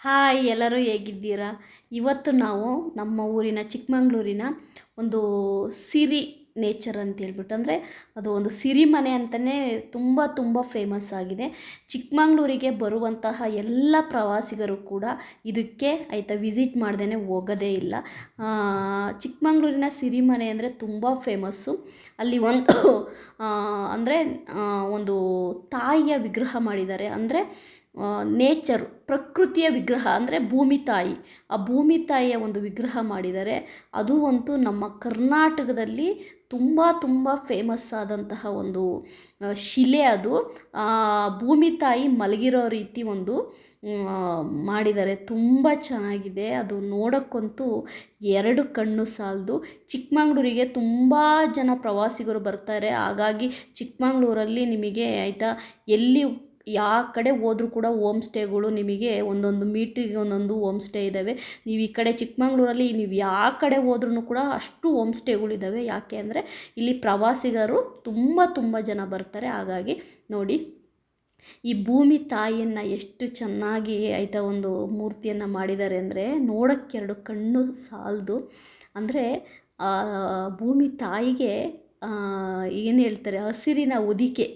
Hi, ಎಲ್ಲರೂ ಹೇಗಿದ್ದೀರಾ? ಇವತ್ತು ನಾವು ನಮ್ಮ ಊರಿನ ಚಿಕ್ಕಮಂಗ್ಳೂರಿನ ಒಂದು ಸಿರಿ ನೇಚರ್ ಅಂತ ಹೇಳ್ಬಿಟ್ಟು, ಅಂದರೆ ಅದು ಒಂದು ಸಿರಿಮನೆ ಅಂತಲೇ ತುಂಬ ತುಂಬ ಫೇಮಸ್ ಆಗಿದೆ. ಚಿಕ್ಕಮಂಗ್ಳೂರಿಗೆ ಬರುವಂತಹ ಎಲ್ಲ ಪ್ರವಾಸಿಗರು ಕೂಡ ಇದಕ್ಕೆ ಆಯಿತಾ ವಿಸಿಟ್ ಮಾಡ್ದೇ ಹೋಗೋದೇ ಇಲ್ಲ. ಚಿಕ್ಕಮಗಳೂರಿನ ಸಿರಿಮನೆ ಅಂದರೆ ತುಂಬ ಫೇಮಸ್ಸು. ಅಲ್ಲಿ ಒಂದು ಅಂದರೆ ಒಂದು ತಾಯಿಯ ವಿಗ್ರಹ ಮಾಡಿದ್ದಾರೆ. ಅಂದರೆ ನೇಚರು ಪ್ರಕೃತಿಯ ವಿಗ್ರಹ ಅಂದರೆ ಭೂಮಿ ತಾಯಿ. ಆ ಭೂಮಿ ತಾಯಿಯ ಒಂದು ವಿಗ್ರಹ ಮಾಡಿದ್ದಾರೆ ಅದು ಅಂತೂ ನಮ್ಮ ಕರ್ನಾಟಕದಲ್ಲಿ ತುಂಬ ತುಂಬ ಫೇಮಸ್ ಆದಂತಹ ಒಂದು ಶಿಲೆ ಅದು. ಭೂಮಿ ತಾಯಿ ಮಲಗಿರೋ ರೀತಿ ಒಂದು ಮಾಡಿದರೆ ತುಂಬ ಚೆನ್ನಾಗಿದೆ. ಅದು ನೋಡೋಕ್ಕಂತೂ ಎರಡು ಕಣ್ಣು ಸಾಲದು. ಚಿಕ್ಕಮಂಗ್ಳೂರಿಗೆ ತುಂಬ ಜನ ಪ್ರವಾಸಿಗರು ಬರ್ತಾರೆ. ಹಾಗಾಗಿ ಚಿಕ್ಕಮಂಗ್ಳೂರಲ್ಲಿ ನಿಮಗೆ ಆಯಿತಾ ಎಲ್ಲಿ ಯಾವ ಕಡೆ ಹೋದ್ರೂ ಕೂಡ ಹೋಮ್ ಸ್ಟೇಗಳು ನಿಮಗೆ ಒಂದೊಂದು ಮೀಟ್ರಿಗೆ ಒಂದೊಂದು ಹೋಮ್ ಸ್ಟೇ ಇದ್ದಾವೆ. ನೀವು ಈ ಕಡೆ ಚಿಕ್ಕಮಂಗ್ಳೂರಲ್ಲಿ ನೀವು ಯಾವ ಕಡೆ ಹೋದ್ರೂ ಕೂಡ ಅಷ್ಟು ಹೋಮ್ ಸ್ಟೇಗಳಿದ್ದಾವೆ ಯಾಕೆ ಅಂದರೆ ಇಲ್ಲಿ ಪ್ರವಾಸಿಗರು ತುಂಬ ತುಂಬ ಜನ ಬರ್ತಾರೆ. ಹಾಗಾಗಿ ನೋಡಿ, ಈ ಭೂಮಿ ತಾಯಿಯನ್ನು ಎಷ್ಟು ಚೆನ್ನಾಗಿ ಆಯಿತಾ ಒಂದು ಮೂರ್ತಿಯನ್ನು ಮಾಡಿದ್ದಾರೆ ಅಂದರೆ ನೋಡೋಕ್ಕೆರಡು ಕಣ್ಣು ಸಾಲದು. ಅಂದರೆ ಭೂಮಿ ತಾಯಿಗೆ ಏನು ಹೇಳ್ತಾರೆ, ಹಸಿರಿನ ಹೊದಿಕೆ.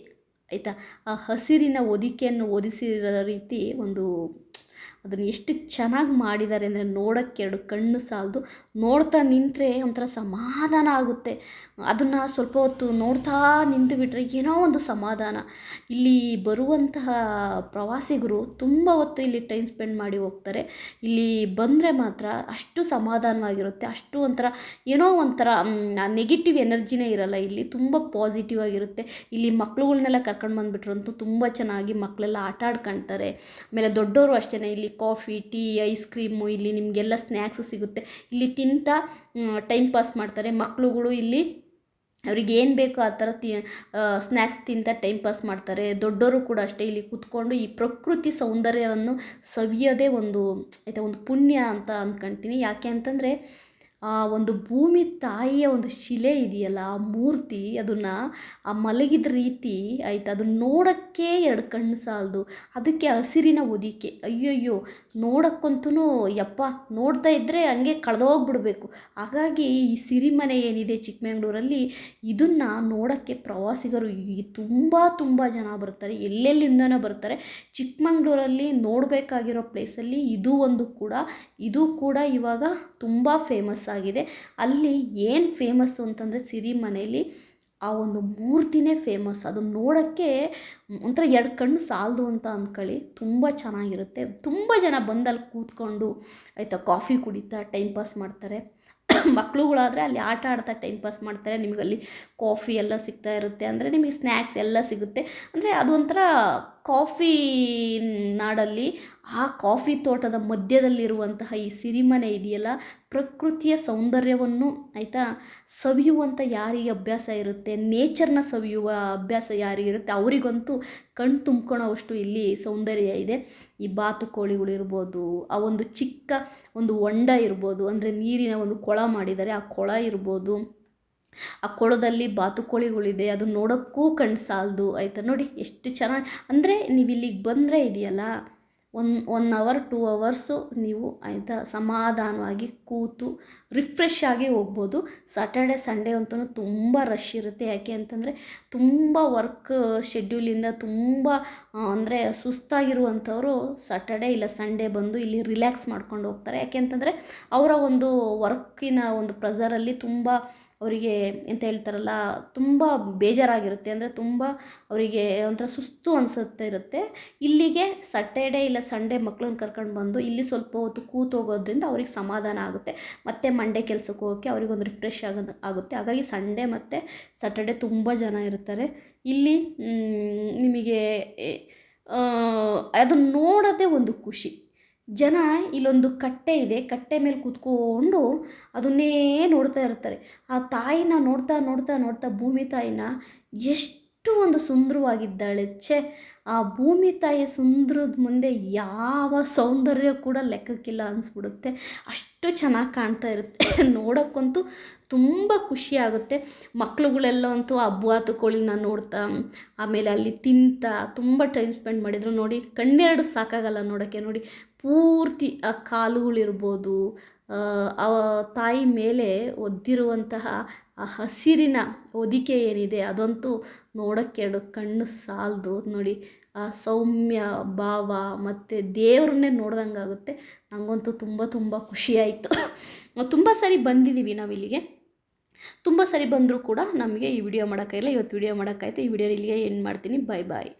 ಆಯಿತಾ? ಆ ಹಸಿರಿನ ಹೊದಿಕೆಯನ್ನು ಹೊದಿಸಿರೋ ರೀತಿ ಒಂದು ಅದನ್ನು ಎಷ್ಟು ಚೆನ್ನಾಗಿ ಮಾಡಿದ್ದಾರೆ ಅಂದರೆ ನೋಡೋಕ್ಕೆ ಎರಡು ಕಣ್ಣು ಸಾಲದು. ನೋಡ್ತಾ ನಿಂತರೆ ಒಂಥರ ಸಮಾಧಾನ ಆಗುತ್ತೆ. ಅದನ್ನು ಸ್ವಲ್ಪ ಹೊತ್ತು ನೋಡ್ತಾ ನಿಂತು ಬಿಟ್ಟರೆ ಏನೋ ಒಂದು ಸಮಾಧಾನ. ಇಲ್ಲಿ ಬರುವಂತಹ ಪ್ರವಾಸಿಗರು ತುಂಬ ಹೊತ್ತು ಇಲ್ಲಿ ಟೈಮ್ ಸ್ಪೆಂಡ್ ಮಾಡಿ ಹೋಗ್ತಾರೆ. ಇಲ್ಲಿ ಬಂದರೆ ಮಾತ್ರ ಅಷ್ಟು ಸಮಾಧಾನವಾಗಿರುತ್ತೆ. ಅಷ್ಟು ಒಂಥರ ಏನೋ ಒಂಥರ ನೆಗೆಟಿವ್ ಎನರ್ಜಿನೇ ಇರಲ್ಲ. ಇಲ್ಲಿ ತುಂಬ ಪಾಸಿಟಿವ್ ಆಗಿರುತ್ತೆ. ಇಲ್ಲಿ ಮಕ್ಕಳುಗಳನ್ನೆಲ್ಲ ಕರ್ಕೊಂಡು ಬಂದುಬಿಟ್ರಂತೂ ತುಂಬ ಚೆನ್ನಾಗಿ ಮಕ್ಕಳೆಲ್ಲ ಆಟ ಆಡ್ಕೊಳ್ತಾರೆ ಆಮೇಲೆ ದೊಡ್ಡವರು ಅಷ್ಟೇ ಇಲ್ಲಿ ಕಾಫಿ, ಟೀ, ಐಸ್ ಕ್ರೀಮು, ಇಲ್ಲಿ ನಿಮಗೆಲ್ಲ ಸ್ನ್ಯಾಕ್ಸ್ ಸಿಗುತ್ತೆ. ಇಲ್ಲಿ ತಿಂತ ಟೈಮ್ ಪಾಸ್ ಮಾಡ್ತಾರೆ. ಮಕ್ಕಳುಗಳು ಇಲ್ಲಿ ಅವ್ರಿಗೆ ಏನು ಬೇಕೋ ಆ ಥರ ತಿ ಸ್ನ್ಯಾಕ್ಸ್ ತಿಂತ ಟೈಮ್ ಪಾಸ್ ಮಾಡ್ತಾರೆ. ದೊಡ್ಡವರು ಕೂಡ ಅಷ್ಟೇ. ಇಲ್ಲಿ ಕೂತ್ಕೊಂಡು ಈ ಪ್ರಕೃತಿ ಸೌಂದರ್ಯವನ್ನು ಸವಿಯೋದೇ ಒಂದು, ಆಯಿತಾ, ಒಂದು ಪುಣ್ಯ ಅಂತ ಅಂದ್ಕೊಳ್ತೀನಿ ಯಾಕೆ ಅಂತಂದರೆ ಆ ಒಂದು ಭೂಮಿ ತಾಯಿಯ ಒಂದು ಶಿಲೆ ಇದೆಯಲ್ಲ, ಆ ಮೂರ್ತಿ, ಅದನ್ನು ಆ ಮಲಗಿದ ರೀತಿ ಆಯ್ತು. ಅದನ್ನ ನೋಡೋಕ್ಕೆ ಎರಡು ಕಣ್ಣು ಸಾಲದು. ಅದಕ್ಕೆ ಹಸಿರಿನ ಹೊದಿಕೆ. ಅಯ್ಯಯ್ಯೋ ನೋಡೋಕ್ಕಂತೂ ಯಪ್ಪ, ನೋಡ್ತಾ ಇದ್ದರೆ ಹಂಗೆ ಕಳೆದೋಗ್ಬಿಡ್ಬೇಕು. ಹಾಗಾಗಿ ಈ ಸಿರಿಮನೆ ಏನಿದೆ ಚಿಕ್ಕಮಂಗ್ಳೂರಲ್ಲಿ, ಇದನ್ನು ನೋಡೋಕ್ಕೆ ಪ್ರವಾಸಿಗರು ತುಂಬ ತುಂಬ ಜನ ಬರ್ತಾರೆ. ಎಲ್ಲೆಲ್ಲಿಂದನೋ ಬರ್ತಾರೆ. ಚಿಕ್ಕಮಂಗ್ಳೂರಲ್ಲಿ ನೋಡಬೇಕಾಗಿರೋ ಪ್ಲೇಸಲ್ಲಿ ಇದು ಒಂದು ಕೂಡ. ಇದು ಕೂಡ ಇವಾಗ ತುಂಬ ಫೇಮಸ್ ಆಗಿದೆ. ಅಲ್ಲಿ ಏನು ಫೇಮಸ್ಸು ಅಂತಂದರೆ ಸಿರಿಮನೆಯಲ್ಲಿ ಆ ಒಂದು ಮೂರ್ತಿನೇ ಫೇಮಸ್ ಅದು ನೋಡೋಕ್ಕೆ ಒಂಥರ ಎರಡು ಕಣ್ಣು ಸಾಲದು ಅಂತ ಅಂದ್ಕೊಳ್ಳಿ ತುಂಬ ಚೆನ್ನಾಗಿರುತ್ತೆ. ತುಂಬ ಜನ ಬಂದಲ್ಲಿ ಕೂತ್ಕೊಂಡು ಆಯಿತಾ ಕಾಫಿ ಕುಡಿತಾ ಟೈಮ್ ಪಾಸ್ ಮಾಡ್ತಾರೆ. ಮಕ್ಕಳುಗಳಾದರೆ ಅಲ್ಲಿ ಆಟ ಆಡ್ತಾ ಟೈಮ್ ಪಾಸ್ ಮಾಡ್ತಾರೆ. ನಿಮಗಲ್ಲಿ ಕಾಫಿ ಎಲ್ಲ ಸಿಗ್ತಾ ಇರುತ್ತೆ. ಅಂದರೆ ನಿಮಗೆ ಸ್ನ್ಯಾಕ್ಸ್ ಎಲ್ಲ ಸಿಗುತ್ತೆ. ಅಂದರೆ ಅದೊಂಥರ ಕಾಫಿ ನಾಡಲ್ಲಿ ಆ ಕಾಫಿ ತೋಟದ ಮಧ್ಯದಲ್ಲಿರುವಂತಹ ಈ ಸಿರಿಮನೆ ಇದೆಯಲ್ಲ, ಪ್ರಕೃತಿಯ ಸೌಂದರ್ಯವನ್ನು ಆಯಿತಾ ಸವಿಯುವಂಥ ಯಾರಿಗೆ ಅಭ್ಯಾಸ ಇರುತ್ತೆ? ನೇಚರ್ನ ಸವಿಯುವ ಅಭ್ಯಾಸ ಯಾರಿಗಿರುತ್ತೆ ಅವರಿಗಂತೂ ಕಣ್ಣು ತುಂಬ್ಕೊಳ್ಳೋವಷ್ಟು ಇಲ್ಲಿ ಸೌಂದರ್ಯ ಇದೆ. ಈ ಬಾತುಕೋಳಿಗಳಿರ್ಬೋದು ಆ ಒಂದು ಚಿಕ್ಕ ಒಂದು ಹೊಂಡ ಇರ್ಬೋದು, ಅಂದರೆ ನೀರಿನ ಒಂದು ಕೊಳ ಮಾಡಿದ್ದಾರೆ ಆ ಕೊಳ ಇರ್ಬೋದು. ಆ ಕೊಳದಲ್ಲಿ ಬಾತುಕೋಳಿಗಳಿದೆ, ಅದು ನೋಡೋಕ್ಕೂ ಕಣ್ಣು ಸಾಲದು ಆಯಿತಾ? ನೋಡಿ, ಎಷ್ಟು ಚೆನ್ನಾಗಿ ಅಂದರೆ ನೀವು ಇಲ್ಲಿಗೆ ಬಂದರೆ ಇದೆಯಲ್ಲ, one one hour, two hours ನೀವು ಆಯಿತಾ ಸಮಾಧಾನವಾಗಿ ಕೂತು ರಿಫ್ರೆಶ್ ಆಗಿ ಹೋಗ್ಬೋದು. ಸಾಟರ್ಡೆ ಸಂಡೇ ಅಂತೂ ತುಂಬ ರಶ್ ಇರುತ್ತೆ. ಯಾಕೆ ಅಂತಂದರೆ ತುಂಬ ವರ್ಕ್ ಶೆಡ್ಯೂಲಿಂದ ತುಂಬ ಅಂದರೆ ಸುಸ್ತಾಗಿರುವಂಥವರು ಸಾಟರ್ಡೆ ಇಲ್ಲ ಸಂಡೇ ಬಂದು ಇಲ್ಲಿ ರಿಲ್ಯಾಕ್ಸ್ ಮಾಡ್ಕೊಂಡು ಹೋಗ್ತಾರೆ. ಯಾಕೆ ಅಂತಂದರೆ ಅವರ ಒಂದು ವರ್ಕಿನ ಒಂದು ಪ್ರೆಸರಲ್ಲಿ ತುಂಬ ಅವರಿಗೆ ಎಂತ ಹೇಳ್ತಾರಲ್ಲ, ತುಂಬ ಬೇಜಾರಾಗಿರುತ್ತೆ. ಅಂದರೆ ತುಂಬ ಅವರಿಗೆ ಒಂಥರ ಸುಸ್ತು ಅನಿಸುತ್ತೆ ಇರುತ್ತೆ. ಇಲ್ಲಿಗೆ ಸಟರ್ಡೆ ಇಲ್ಲ ಸಂಡೇ ಮಕ್ಳನ್ನ ಕರ್ಕೊಂಡು ಬಂದು ಇಲ್ಲಿ ಸ್ವಲ್ಪ ಹೊತ್ತು ಕೂತು ಹೋಗೋದ್ರಿಂದ ಅವ್ರಿಗೆ ಸಮಾಧಾನ ಆಗುತ್ತೆ. ಮತ್ತೆ ಮಂಡೇ ಕೆಲಸಕ್ಕೆ ಹೋಗೋಕ್ಕೆ ಅವ್ರಿಗೊಂದು ರಿಫ್ರೆಶ್ ಆಗೋದು, ಆಗುತ್ತೆ. ಹಾಗಾಗಿ ಸಂಡೇ ಮತ್ತು ಸಟರ್ಡೆ ತುಂಬ ಜನ ಇರ್ತಾರೆ. ಇಲ್ಲಿ ನಿಮಗೆ ಅದನ್ನು ನೋಡೋದೇ ಒಂದು ಖುಷಿ. ಜನ ಇಲ್ಲೊಂದು ಕಟ್ಟೆ ಇದೆ, ಕಟ್ಟೆ ಮೇಲೆ ಕೂತ್ಕೊಂಡು ಅದನ್ನೇ ನೋಡ್ತಾ ಇರ್ತಾರೆ. ಆ ತಾಯಿನ ನೋಡ್ತಾ ನೋಡ್ತಾ ನೋಡ್ತಾ ಭೂಮಿ ತಾಯಿನ ಎಷ್ಟು ಒಂದು ಸುಂದರವಾಗಿದ್ದಾಳೆ, ಛೇ! ಆ ಭೂಮಿ ತಾಯಿಯ ಸುಂದರದ ಮುಂದೆ ಯಾವ ಸೌಂದರ್ಯ ಕೂಡ ಲೆಕ್ಕಕ್ಕಿಲ್ಲ ಅನಿಸ್ಬಿಡುತ್ತೆ. ಅಷ್ಟು ಚೆನ್ನಾಗಿ ಕಾಣ್ತಾ ಇರುತ್ತೆ. ನೋಡೋಕ್ಕಂತೂ ತುಂಬ ಖುಷಿ ಆಗುತ್ತೆ ಅಂತೂ ಆ ಬಾತುಕೋಳಿನ ನೋಡ್ತಾ, ಆಮೇಲೆ ಅಲ್ಲಿ ತಿಂತ, ತುಂಬ ಟೈಮ್ ಸ್ಪೆಂಡ್ ಮಾಡಿದ್ರು ನೋಡಿ, ಕಣ್ಣೆರಡು ಸಾಕಾಗಲ್ಲ ನೋಡೋಕ್ಕೆ ನೋಡಿ. ಪೂರ್ತಿ ಆ ಕಾಲುಗಳಿರ್ಬೋದು ಆ ತಾಯಿ ಮೇಲೆ ಒದ್ದಿರುವಂತಹ ಆ ಹಸಿರಿನ ಹೊದಿಕೆ ಏನಿದೆ ಅದಂತೂ ನೋಡೋಕ್ಕೆ ಎರಡು ಕಣ್ಣು ಸಾಲದು. ನೋಡಿ, ಆ ಸೌಮ್ಯ, ಭಾವ ಮತ್ತು ದೇವ್ರನ್ನೇ ನೋಡ್ದಂಗಾಗುತ್ತೆ ನನಗಂತೂ ತುಂಬ ತುಂಬ ಖುಷಿಯಾಯಿತು ತುಂಬ ಸರಿ ಬಂದಿದ್ದೀವಿ ನಾವು ಇಲ್ಲಿಗೆ. ತುಂಬ ಸರಿ ಬಂದರೂ ಕೂಡ ನಮಗೆ ಈ ವಿಡಿಯೋ ಮಾಡೋಕ್ಕಾಗಿಲ್ಲ. ಇವತ್ತು ವಿಡಿಯೋ ಮಾಡೋಕ್ಕಾಯ್ತು. ಈ ವಿಡಿಯೋ ಇಲ್ಲಿಗೆ ಏನು ಮಾಡ್ತೀನಿ. ಬಾಯ್ ಬಾಯ್